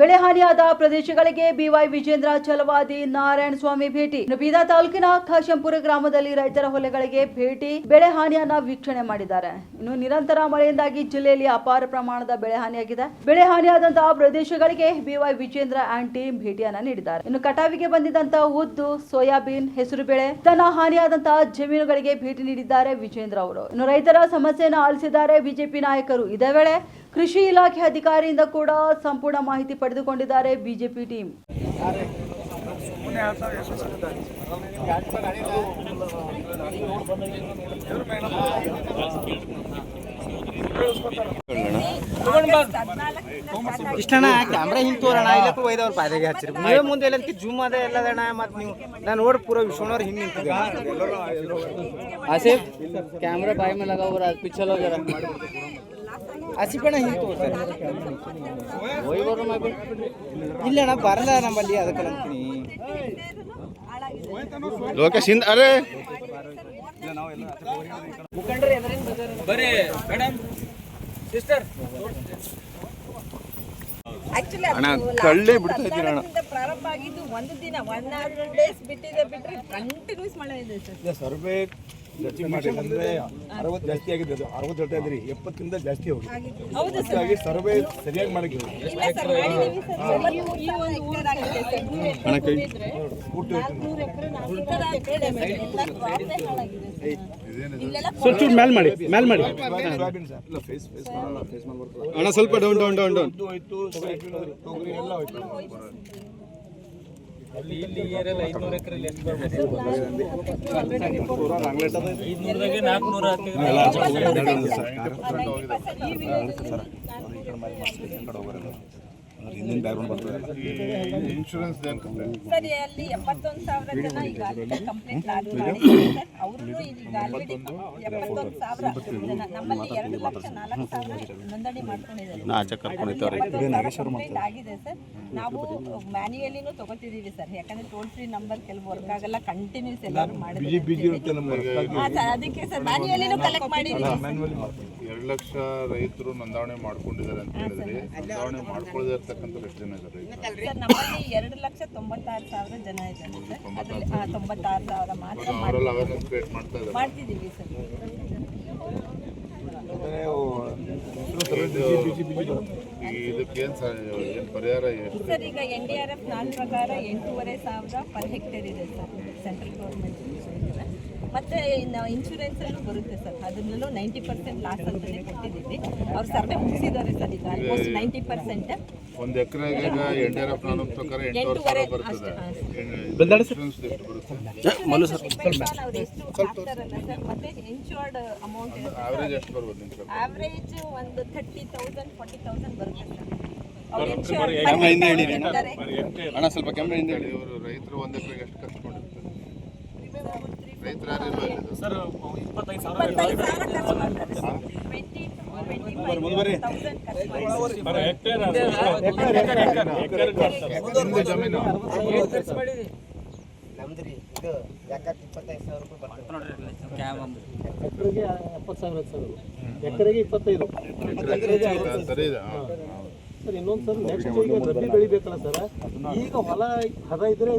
ಬೆಳೆ ಹಾನಿಯಾದ ಪ್ರದೇಶಗಳಿಗೆ ಬಿವೈ ವಿಜೇಂದ್ರ ಛಲವಾದಿ ನಾರಾಯಣ ಸ್ವಾಮಿ ಭೇಟಿ. ಬೀದಾ ತಾಲೂಕಿನ ಖಾಶಂಪುರ ಗ್ರಾಮದಲ್ಲಿ ರೈತರ ಹೊಲೆಗಳಿಗೆ ಭೇಟಿ, ಬೆಳೆ ಹಾನಿಯನ್ನ ವೀಕ್ಷಣೆ ಮಾಡಿದ್ದಾರೆ. ಇನ್ನು ನಿರಂತರ ಮಳೆಯಿಂದಾಗಿ ಜಿಲ್ಲೆಯಲ್ಲಿ ಅಪಾರ ಪ್ರಮಾಣದ ಬೆಳೆ ಹಾನಿಯಾಗಿದೆ. ಬೆಳೆ ಹಾನಿಯಾದಂತಹ ಪ್ರದೇಶಗಳಿಗೆ ಬಿವೈ ವಿಜೇಂದ್ರ ಆಂಡ್ ಟೀಮ್ ಭೇಟಿಯನ್ನ ನೀಡಿದ್ದಾರೆ. ಇನ್ನು ಕಟಾವಿಗೆ ಬಂದಿದ್ದಂತಹ ಉದ್ದು, ಸೋಯಾಬೀನ್ ಹೆಸರು ಬೆಳೆ ತನ್ನ ಹಾನಿಯಾದಂತಹ ಜಮೀನುಗಳಿಗೆ ಭೇಟಿ ನೀಡಿದ್ದಾರೆ ವಿಜೇಂದ್ರ ಅವರು. ಇನ್ನು ರೈತರ ಸಮಸ್ಯೆಯನ್ನು ಆಲಿಸಿದ್ದಾರೆ ಬಿಜೆಪಿ ನಾಯಕರು. ಇದೇ ವೇಳೆ ಕೃಷಿ ಇಲಾಖೆ ಅಧಿಕಾರಿಯಿಂದ ಕೂಡ ಸಂಪೂರ್ಣ ಮಾಹಿತಿ ಪಡೆದುಕೊಂಡಿದ್ದಾರೆ ಬಿಜೆಪಿ ಟೀಮ್. ಇಷ್ಟಣ್ಣ ಕ್ಯಾಮ್ರಾ ಹಿಂಗೆ ತೋರಣ? ಇಲ್ಲ ಒಯ್ದವ್ರ ಪಾದೆಗೆ ಹಚ್ಚಿರಿ. ನೀವೇ ಮುಂದೆ ಎಲ್ಲ ಜೂಮ್ ಅದ ಎಲ್ಲದಣ್ಣ ಮತ್ತೆ ನೀವು ನಾನು ನೋಡಿ ಪೂರ ವಿಶ್ವನವ್ರು ಹಿಂಗೆ ನಿಂತಿದ್ದೆ ಆಸಿಫ್ ಕ್ಯಾಮ್ರಾ ಬಾಯಿ ಮೇಲೆ ಲಗಾವ್ ಪಿಚ್ಚಲ್ ಹೋಗ್ಯಾರ. ಹಸಿಪಣ ಹಿಂಗೆ ತಗೋತಾರೆ ಇಲ್ಲ ಅಣ್ಣ ಬರಲ್ಲ ನಮ್ಮಲ್ಲಿ ಅದಕ್ಕೆ ಅಂತೀನಿ. ಲೋಕೇಶ್ ಹಿಂದ ಅರೆ! ಬರೀ ಮೇಡಮ್ ಸಿಸ್ಟರ್ ಅಣ್ಣ ಕಳ್ಳೆ ಬಿಡ್ತಾ ಇದ್ದೀರ ಪ್ರಾರಂಭ ಆಗಿದ್ದು ಒಂದು ದಿನ ಒನ್ ಅವರ್ ಡೇಸ್ ಬಿಟ್ಟಿದೆ ಬಿಟ್ರೆ ಕಂಟಿನ್ಯೂಸ್ ಮಳೆ ಇದೆ ಸರ್ ಸರ್ಬೇಕು ಅರವತ್ತು ಜಾಸ್ತಿ ಆಗಿದೆ ಅದು. ಅರವತ್ತು ಹೇಳ್ತಾ ಇದ್ರಿ ಎಪ್ಪತ್ತರಿಂದ ಜಾಸ್ತಿ ಹೋಗಿ ಹೌದು ಸರ್. ಹಾಗಾಗಿ ಸರ್ವೆ ಸರಿಯಾಗಿ ಮಾಡಿದ್ರು. ಎಲ್ಲ ಫೇಸ್ ಮಾಡಿ. ಬರ್ತದೆ ಅಣ್ಣ ಸ್ವಲ್ಪ ಡೌನ್ ಡೌನ್ ಡೌನ್ ಡೌನ್ ಹೋಯ್ತು, ತೊಗರಿ ಎಲ್ಲ ಸರ್ ಸರ್ ಸರ್ ಹಿಂದಿನ ಬ್ಯಾಗ್ರೌಂಡ್ ಬರ್ತದೆ ಇನ್ಶೂರೆನ್ಸ್ ಸರ್ ಅಲ್ಲಿ ಎಪ್ಪತ್ತೊಂದು ಸಾವಿರ ಜನ ಈಗ ಕಂಪ್ಲೇಂಟ್ ಲಾಗಿ ಮಾಡಿದ್ದಾರೆ ಈಗ ಆಲ್ರೆಡಿ ಎಪ್ಪತ್ತೊಂದು ಸಾವಿರ ಜನ ನಮ್ಮಲ್ಲಿ ಎರಡು ಲಕ್ಷ ನಾಲ್ಕು ಸಾವಿರ ನೋಂದಣಿ ಮಾಡ್ಕೊಂಡಿದ್ದಾರೆ. ಕಂಪ್ಲೇಂಟ್ ಆಗಿದೆ ಸರ್. ನಾವು ತಗೋತಿದ್ದೀವಿ ಸರ್. ಯಾಕಂದ್ರೆ ಟೋಲ್ ಫ್ರೀ ನಂಬರ್ ಕೆಲವು ವರ್ಕ್ ಆಗಲ್ಲ ಕಂಟಿನ್ಯೂಸ್ ಎಲ್ಲರೂ ಬಿಜಿ ಬಿಜಿ ಮಾಡಿದ್ದೀವಿ ಇರುತ್ತೆ ಸರ್ ಅದಕ್ಕೆ ಸರ್ ಕಲೆಕ್ಟ್ ಮಾಡಿದ್ದೀವಿ ಎರಡು ಲಕ್ಷ ರೈತರು ನೋಂದಣಿ ಮಾಡ್ಕೊಂಡಿದ್ದಾರೆ ಅಂತ ಹೇಳಿದ್ರಿ. ನೋಂದಣಿ ಮಾಡ್ಕೊಳ್ಳದೆ ಇರ್ತಕ್ಕಂಥ ಎಷ್ಟು ಜನ ಇದ್ದಾರೆ ಸರ್ ನಮ್ಮಲ್ಲಿ ಎರಡು ಲಕ್ಷ ತೊಂಬತ್ತಾರು ಸಾವಿರ ಜನ ಇದ್ದಾರೆ. ಸರ್ ಅದರಲ್ಲಿ ಹಾ ತೊಂಬತ್ತಾರು ಸಾವಿರ ಮಾತ್ರ ಮಾಡಿ- ಅವರೆಲ್ಲ ಅವೇರ್ನೆಸ್ ಕ್ರಿಯೇಟ್ ಮಾಡ್ತಾ ಇದ್ದಾರೆ. ಮಾಡ್ತಿದ್ದೀವಿ ಸರ್. ಈ ಏನು ಪರಿಹಾರ ಎಷ್ಟು? ಸರ್ ಈಗ ಎನ್ ಡಿ ಆರ್ ಎಫ್ ನಾಲ್ಕು ಪ್ರಕಾರ ಎಂಟೂವರೆ ಸಾವಿರ ಪರ್ ಹೆಕ್ಟೇರ್ ಇದೆ ಸರ್ ಸೆಂಟ್ರಲ್ ಗೌರ್ಮೆಂಟ್. ಮತ್ತೆ ಇನ್ನು ಇನ್ಶೂರೆನ್ಸ್ ಅಲ್ಲೂ ಬರುತ್ತೆ ಸರ್. ಅದ್ರಲ್ಲೂ ನೈಂಟಿ ಪರ್ಸೆಂಟ್ ಲಾಸ್ ಅಂತಲೇ ಕೊಟ್ಟಿದ್ದೀವಿ. ಅವ್ರು ಸರ್ವೆ ಮುಗಿಸಿದ್ದಾರೆ ಸರ್ ಈಗ ಆಲ್ಮೋಸ್ಟ್ ನೈಂಟಿ ಪರ್ಸೆಂಟ್ ಒಂದು ಎಕರೆಗೆ ಪ್ರಕಾರ ಎಂಟೂವರೆ ಸಾವಿರ ಬರ್ತದೆ. ಇನ್ಶೂರೆನ್ಸ್ ಎಷ್ಟು ಬರುತ್ತೆ? ಅವ್ರು ಎಷ್ಟು ಹಾಕ್ತಾರಲ್ಲ ಸರ್ ಮತ್ತೆ ಇನ್ಶೂರ್ಡ್ ಅಮೌಂಟ್ ಆವ್ರೇಜ್ ಎಷ್ಟು ಬರ್ಬೋದು ಸರ್ ಆವ್ರೇಜ್ ಒಂದು ಥರ್ಟಿ ತೌಸಂಡ್ ಫಾರ್ಟಿ ತೌಸಂಡ್ ಬರುತ್ತೆ ಸರ್. ಅವ್ರು ಅಣ್ಣ. ಸ್ವಲ್ಪ ಕ್ಯಾಮ್ರಾ ಹಿಂದೆ ಇವರು ರೈತರು ಒಂದು ಎಕರೆಗೆ ಎಷ್ಟು ಖರ್ಚು ಮಾಡಿರ್ತಾರೆ ರೈತರು ಯಾರು ಇಲ್ವಾ ಇಲ್ಲಿ? ಸರ್ ಇಪ್ಪತ್ತೈದು ಸಾವಿರ ನಿಮ್ದು ಇದು ಇಪ್ಪತ್ತೈದು ರೂಪಾಯಿ ಬರ್ತದೆ ಎಕರೆಗೆ ಎಪ್ಪತ್ತು ಸಾವಿರ ಸರ್ ಎಕರೆಗೆ ಇಪ್ಪತ್ತೈದು ಸರ್ ಇನ್ನೊಂದು ಸರ್ ನೆಕ್ಸ್ಟ್ ಈಗ ರಬ್ಬಿ ಬೆಳಿಬೇಕಲ್ಲ ಸರ್ ಈಗ ಹೊಲ ಹದ ಇದ್ರೆ